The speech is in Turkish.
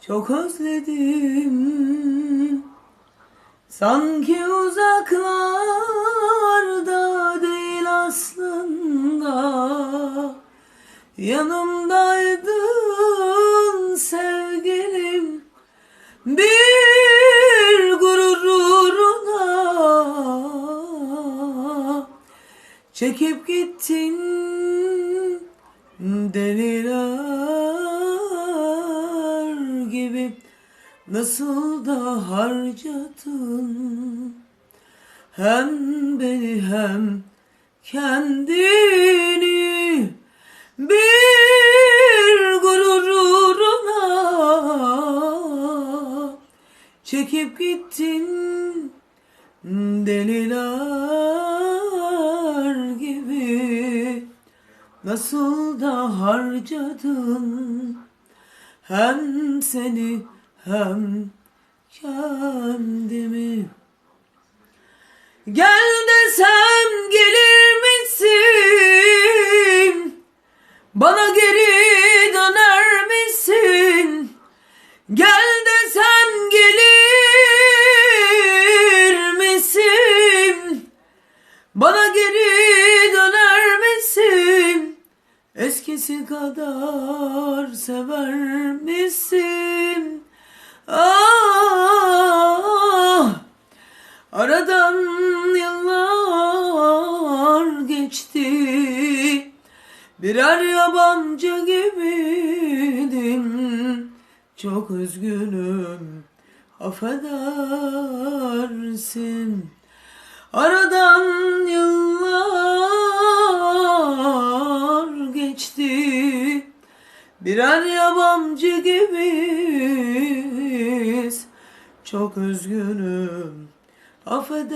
Çok özledim. Sanki uzaklarda değil aslında. Yanımdaydın sevgilim. Bir gururuna Çekip gittin deliler gibi Nasıl da harcadın? Hem beni hem kendini Bir gururuna Çekip gittin deliler gibi. Nasıl da harcadın? Hem seni hem kendimi Gel desem gelir misin? Bana geri döner misin? Gel desem gelir misin? Bana geri döner misin? Eskisi kadar sever misin? Ah, aradan yıllar geçti. Birer yabancı gibiydim. Çok üzgünüm. Affedersin. Aradan yıllar geçti Birer yabancı gibiyiz Çok üzgünüm Affedersin